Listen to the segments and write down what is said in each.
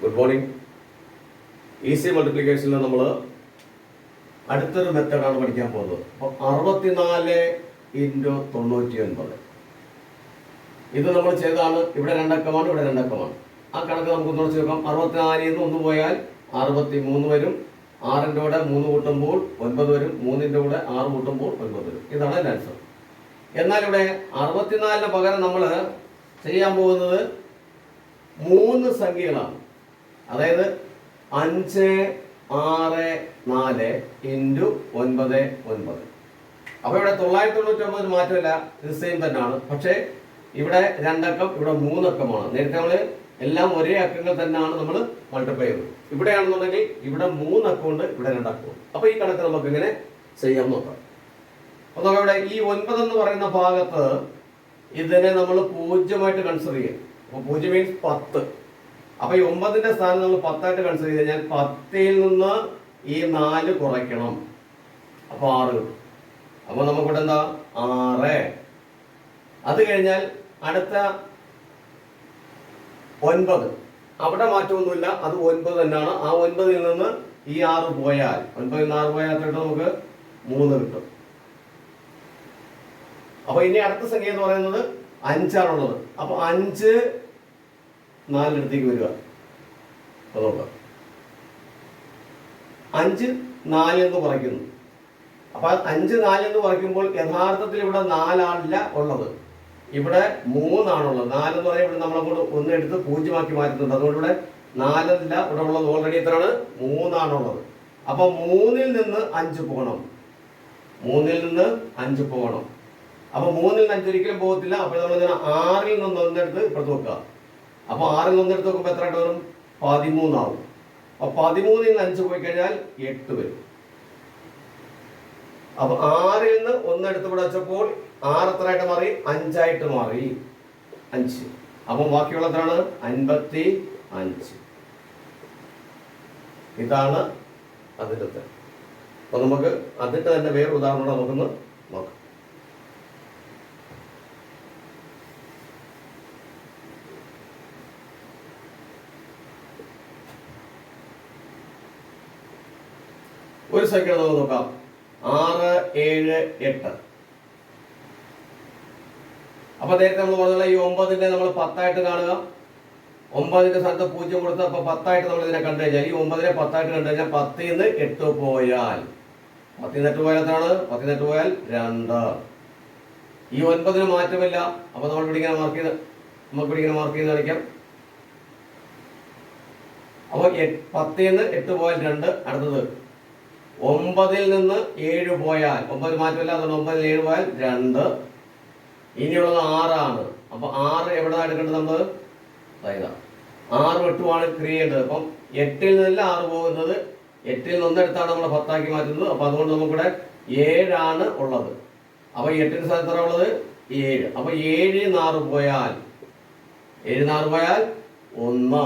Good morning easy മൾട്ടിപ്ലിക്കേഷനിൽ നമ്മൾ അടുത്തൊരു മെത്തേഡാണ് പഠിക്കാൻ പോകുന്നത്. അപ്പോൾ അറുപത്തിനാല് ഇന്റു തൊണ്ണൂറ്റി ഒൻപത് ഇത് നമ്മൾ ചെയ്താണ് ഇവിടെ രണ്ടക്കമാണ് ഇവിടെ രണ്ടക്കമാണ്. ആ കണക്ക് നമുക്ക് ഒന്നുകൂടെ ചേർക്കാം അറുപത്തിനാലിൽ നിന്ന് ഒന്ന് പോയാൽ അറുപത്തി മൂന്ന് വരും. ആറിന്റെ കൂടെ മൂന്ന് കൂട്ടുമ്പോൾ ഒൻപത് വരും. മൂന്നിന്റെ കൂടെ ആറ് കൂട്ടുമ്പോൾ ഒൻപത് വരും. ഇതാണ് എന്റെ ആൻസർ എന്നാൽ ഇവിടെ അറുപത്തിനാലിന് പകരം നമ്മൾ ചെയ്യാൻ പോകുന്നത് മൂന്ന് സംഖ്യകളാണ്. അതായത് അഞ്ച് ആറ് നാല് ഇന്റു ഒൻപത് ഒൻപത്. അപ്പോൾ ഇവിടെ തൊള്ളായിരത്തി തൊണ്ണൂറ്റി ഒമ്പത് മാറ്റമില്ല. ഇത് സെയിം തന്നെയാണ്. പക്ഷേ ഇവിടെ രണ്ടക്കം ഇവിടെ മൂന്നക്കമാണ്. നേരത്തെ നമ്മൾ എല്ലാം ഒരേ അക്കങ്ങൾ തന്നെയാണ് നമ്മൾ മൾട്ടിപ്ലൈ ചെയ്തത്. ഇവിടെയാണെന്നുണ്ടെങ്കിൽ ഇവിടെ മൂന്ന് മൂന്നക്കമുണ്ട് ഇവിടെ രണ്ടക്കവും അപ്പോൾ ഈ കണക്ക് നമുക്ക് ഇങ്ങനെ ചെയ്യാൻ നോക്കാം. അപ്പോൾ നമുക്ക് ഇവിടെ ഈ ഒൻപത് എന്ന് പറയുന്ന ഭാഗത്ത് ഇതിനെ നമ്മൾ പൂജ്യമായിട്ട് കൺസിഡർ ചെയ്യും. അപ്പോൾ പൂജ്യം മീൻസ് പത്ത്. അപ്പൊ ഈ ഒമ്പതിന്റെ സ്ഥാനം നമ്മൾ പത്തായിട്ട് കൺസിഡർ ചെയ്ത് കഴിഞ്ഞാൽ പത്തിൽ നിന്ന് ഈ നാല് കുറയ്ക്കണം. അപ്പൊ ആറ് അപ്പൊ നമുക്കിവിടെ എന്താ? ആറ്. അത് കഴിഞ്ഞാൽ അടുത്ത ഒൻപത്. അവിടെ മാറ്റമൊന്നുമില്ല. അത് ഒൻപത് തന്നെയാണ്. ആ ഒൻപതിൽ നിന്ന് ഈ ആറ് പോയാൽ ഒൻപതിൽ നിന്ന് ആറ് പോയാൽ എത്ര നമുക്ക്? മൂന്ന് കിട്ടും. അപ്പൊ ഇനി അടുത്ത സംഖ്യ എന്ന് പറയുന്നത് അഞ്ചാണുള്ളത്. അപ്പൊ അഞ്ച് നാലിടത്തേക്ക് വരിക. അതുകൊണ്ട്. അഞ്ച് നാല് എന്ന് പറയ്ക്കുന്നു അപ്പൊ അഞ്ച് നാല് എന്ന് പറയ്ക്കുമ്പോൾ യഥാർത്ഥത്തിൽ ഇവിടെ നാലാളില്ല ഉള്ളത്. ഇവിടെ മൂന്നാണുള്ളത്. നാലെന്ന് പറയുമ്പോൾ ഇവിടെ നമ്മളങ്ങോട്ട് ഒന്ന് എടുത്ത് പൂജ്യമാക്കി മാറ്റുന്നുണ്ട്. അതുകൊണ്ട് ഇവിടെ നാലല്ല ഇവിടെ ഉള്ളത്. ഓൾറെഡി എത്രയാണ്? മൂന്നാണുള്ളത്. അപ്പൊ മൂന്നിൽ നിന്ന് അഞ്ച് പോകണം. മൂന്നിൽ നിന്ന് അഞ്ച് പോകണം. അപ്പൊ മൂന്നിൽ നിന്ന് അഞ്ച് ഒരിക്കലും പോകത്തില്ല. അപ്പോൾ നമ്മൾ ആറിൽ നിന്ന് ഒന്നെടുത്ത് ഇപ്പുറത്ത് വെക്കുക. അപ്പൊ ആറിൽ നിന്ന് ഒന്നെടുത്ത് നോക്കുമ്പോൾ എത്ര വരും പതിമൂന്നാവും. അപ്പൊ പതിമൂന്നിൽ നിന്ന് അഞ്ച് പോയി കഴിഞ്ഞാൽ എട്ട് വരും. അപ്പൊ ആറിൽ നിന്ന് ഒന്നെടുത്ത് ഇവിടെ വെച്ചപ്പോൾ ആറ് എത്രയായിട്ട് മാറി? അഞ്ചായിട്ട് മാറി. അഞ്ച്. അപ്പൊ ബാക്കിയുള്ള എത്രയാണ്? അൻപത്തി അഞ്ച്. ഇതാണ് അതിന്റെ അപ്പൊ നമുക്ക് അതിന്റെ തന്നെ വേറെ ഉദാഹരണം നമുക്കൊന്ന് നോക്കാം. ഒരു സെക്കൻഡ് നമുക്ക് നോക്കാം. ആറ് ഏഴ് എട്ട്. അപ്പൊ നേരത്തെ നമ്മൾ പറഞ്ഞാൽ ഈ ഒമ്പതിന്റെ നമ്മൾ പത്തായിട്ട് കാണുക. ഒമ്പതിന്റെ സ്ഥലത്ത് പൂജ്യം കൊടുത്ത് അപ്പൊ പത്തായിട്ട് നമ്മൾ ഇതിനെ കണ്ടു കഴിഞ്ഞാൽ ഈ ഒമ്പതിനെ പത്തായിട്ട് കണ്ടു കഴിഞ്ഞാൽ പത്തിൽ നിന്ന് എട്ട് പോയാൽ. പത്തിൽ നിന്ന് എട്ട് പോയാൽ എത്രയാണ്? പത്തിൽ നിന്ന് എട്ട് പോയാൽ രണ്ട്. ഈ ഒൻപതിന് മാറ്റമില്ല. അപ്പൊ നമ്മൾ പിടിക്കുന്ന മാർക്ക് ചെയ്ത് നമുക്ക് പിടിക്കുന്ന മാർക്ക് ചെയ്ത് കാണിക്കാം. അപ്പൊ പത്തിൽ നിന്ന് എട്ട് പോയാൽ രണ്ട്. അടുത്തത് ഒമ്പതിൽ നിന്ന് ഏഴ് പോയാൽ ഒമ്പത് മാറ്റമില്ല അതുകൊണ്ട് ഒമ്പതിൽ ഏഴ് പോയാൽ രണ്ട്. ഇനിയുള്ളത് ആറാണ്. അപ്പൊ ആറ് എവിടെ എടുക്കേണ്ടത് നമ്മൾ അതായത് ആറ് എട്ടുമാണ് ക്രിയ ചെയ്യേണ്ടത് അപ്പം എട്ടിൽ നിന്നല്ല ആറ് പോകുന്നത്. എട്ടിൽ നിന്ന് ഒന്നെടുത്താണ് നമ്മൾ പത്താക്കി മാറ്റുന്നത്. അപ്പൊ അതുകൊണ്ട് നമുക്കിവിടെ ഏഴാണ് ഉള്ളത്. അപ്പൊ എട്ടിന് സ്ഥലത്ത് ഉള്ളത്? ഏഴ്. അപ്പൊ ഏഴ് നാറ് പോയാൽ ഏഴ് നാറ് പോയാൽ ഒന്ന്.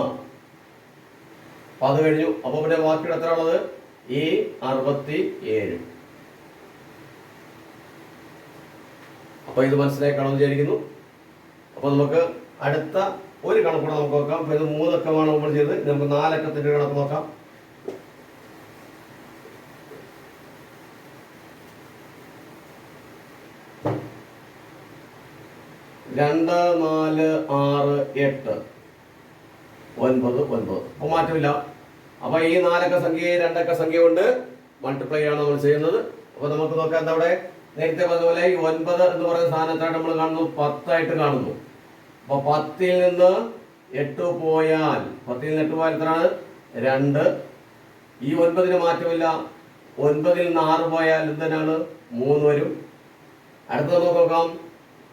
അപ്പൊ അത് കഴിഞ്ഞു. അപ്പൊ ഇവിടെ ബാക്കിയുടെ എത്ര ഉള്ളത്? ഈ അറുപത്തി ഏഴ് അപ്പൊ ഇത് മനസ്സിലായി കാണുമെന്ന് വിചാരിക്കുന്നു? അപ്പൊ നമുക്ക് അടുത്ത ഒരു കണക്കൂടെ നമുക്ക് നോക്കാം. ഇത് മൂന്നക്കമാണ് നമ്മൾ ചെയ്ത് നമുക്ക് നാലക്കത്തിന്റെ കണക്ക് നോക്കാം. രണ്ട് നാല് ആറ് എട്ട്. ഒൻപത് ഒൻപത്. അപ്പൊ മാറ്റമില്ല. അപ്പൊ ഈ നാലക്ക സംഖ്യ രണ്ടക്ക സംഖ്യ കൊണ്ട് മൾട്ടിപ്ലൈ ആണ് നമ്മൾ ചെയ്യുന്നത്. അപ്പൊ നമുക്ക് നോക്കാം എന്താ അവിടെ? നേരത്തെ പറഞ്ഞ പോലെ ഈ ഒൻപത് എന്ന് പറയുന്ന സ്ഥാനത്താണ് നമ്മൾ കാണുന്നു പത്തായിട്ട് കാണുന്നു. അപ്പൊ പത്തിൽ നിന്ന് എട്ട് പോയാൽ പത്തിൽ നിന്ന് എട്ട് പോയാൽ എത്രയാണ്? രണ്ട്. ഈ ഒൻപതിന് മാറ്റമില്ല. ഒൻപതിൽ നിന്ന് ആറ് പോയാൽ എന്തിനാണ്? മൂന്ന് വരും. അടുത്തത് നമുക്ക് നോക്കാം.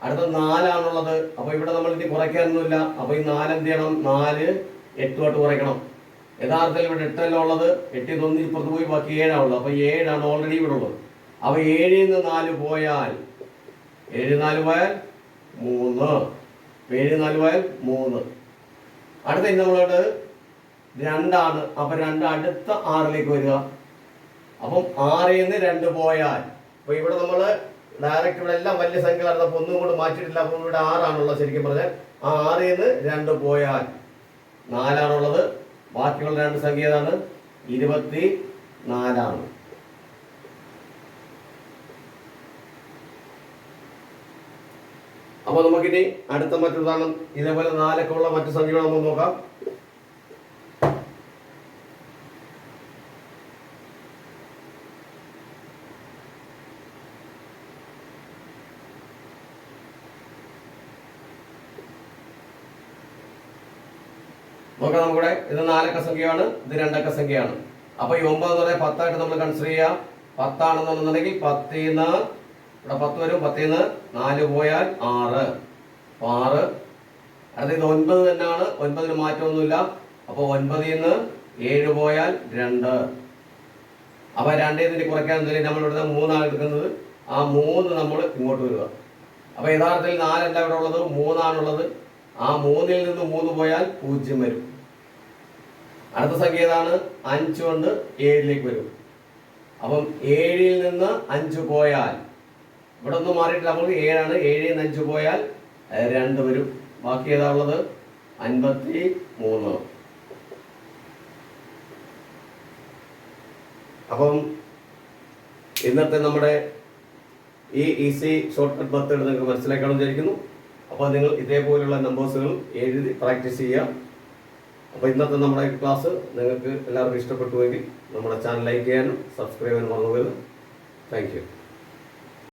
അടുത്ത നാലാണുള്ളത്. അപ്പൊ ഇവിടെ നമ്മൾ ഇനി കുറയ്ക്കാനൊന്നുമില്ല. അപ്പൊ ഈ നാല് എന്ത് ചെയ്യണം? നാല് എട്ടുമായിട്ട് കുറയ്ക്കണം. യഥാർത്ഥത്തിൽ ഇവിടെ എട്ടല്ല ഉള്ളത്. എട്ടിൽ തൊന്നിൽ ഇപ്പുറത്ത് പുറത്ത് പോയി ബാക്കി ഏഴാണുള്ളത് അപ്പൊ ഏഴാണ് ഓൾറെഡി ഇവിടെ ഉള്ളത്. അപ്പൊ ഏഴിൽ നിന്ന് നാല് പോയാൽ ഏഴ് നാല് പോയാൽ മൂന്ന്. ഏഴ് നാല് പോയാൽ മൂന്ന്. അടുത്ത നമ്മളോട് രണ്ടാണ്. അപ്പൊ രണ്ട് അടുത്ത ആറിലേക്ക് വരിക. അപ്പം ആറിൽ നിന്ന് രണ്ട് പോയാൽ അപ്പൊ ഇവിടെ നമ്മൾ ഡയറക്റ്റ് ഇവിടെ എല്ലാം വലിയ സംഖ്യകളാണ്. അപ്പൊ ഒന്നും കൂടെ മാറ്റിയിട്ടില്ല. അപ്പൊ ഇവിടെ ആറാണുള്ളത് ശരിക്കും പറഞ്ഞാൽ. ആ ആറിൽ നിന്ന് രണ്ട് പോയാൽ നാലാണുള്ളത്. ബാക്കിയുള്ള രണ്ട് സംഖ്യ ഏതാണ്? ഇരുപത്തി നാലാണ് അപ്പോൾ നമുക്കിനി അടുത്ത മറ്റൊരുദാഹരണം ഇതേപോലെ നാലൊക്കെ ഉള്ള മറ്റു സംഖ്യകൾ നമുക്ക് നോക്കാം. നോക്കാം നമുക്കിവിടെ ഇത് നാലക്ക സംഖ്യയാണ് ഇത് രണ്ടക്ക സംഖ്യയാണ്. അപ്പൊ ഈ ഒമ്പത് എന്ന് പറയാൻ പത്തായിട്ട് നമ്മൾ കൺസിഡർ ചെയ്യാം. പത്താണെന്നുണ്ടെങ്കിൽ പത്തിന്ന് ഇവിടെ പത്ത് വരും പത്തിന്ന് നാല് പോയാൽ ആറ്. ആറ്. അടുത്ത ഇത് ഒൻപത് തന്നെയാണ് ഒൻപതിന് മാറ്റമൊന്നുമില്ല. അപ്പോൾ ഒൻപതിൽ നിന്ന് ഏഴ് പോയാൽ രണ്ട്. അപ്പൊ രണ്ടേ തന്നെ കുറയ്ക്കാൻ എന്തെങ്കിലും നമ്മൾ ഇവിടുത്തെ മൂന്നാണ് എടുക്കുന്നത്. ആ മൂന്ന് നമ്മൾ ഇങ്ങോട്ട് വരിക. അപ്പൊ യഥാർത്ഥത്തിൽ നാലല്ല ഇവിടെ ഉള്ളത് മൂന്നാണുള്ളത്. ആ മൂന്നിൽ നിന്ന് മൂന്ന് പോയാൽ പൂജ്യം വരും. അടുത്ത സംഖ്യ ഏതാണ്? അഞ്ച് കൊണ്ട് ഏഴിലേക്ക് വരും. അപ്പം ഏഴിൽ നിന്ന് അഞ്ച് പോയാൽ ഇവിടെ ഒന്നും മാറിയിട്ടില്ല നമുക്ക് ഏഴാണ്. ഏഴിൽ നിന്ന് അഞ്ച് പോയാൽ രണ്ട് വരും. ബാക്കി ഏതാ ഉള്ളത്? അൻപത്തി മൂന്ന് അപ്പം ഇന്നത്തെ നമ്മുടെ ഈ ഈസി ഷോർട്ട് കട്ട് ബർത്ത് നിങ്ങൾക്ക് മനസ്സിലാക്കണം വിചാരിക്കുന്നു. അപ്പോൾ നിങ്ങൾ ഇതേപോലുള്ള നമ്പേഴ്സുകൾ എഴുതി പ്രാക്ടീസ് ചെയ്യുക. അപ്പോൾ ഇന്നത്തെ നമ്മുടെ ക്ലാസ് നിങ്ങൾക്ക് എല്ലാവർക്കും ഇഷ്ടപ്പെട്ടുവെങ്കിൽ നമ്മുടെ ചാനൽ ലൈക്ക് ചെയ്യാനും സബ്സ്ക്രൈബ് ചെയ്യാനും മറന്നു പോകരുത് താങ്ക്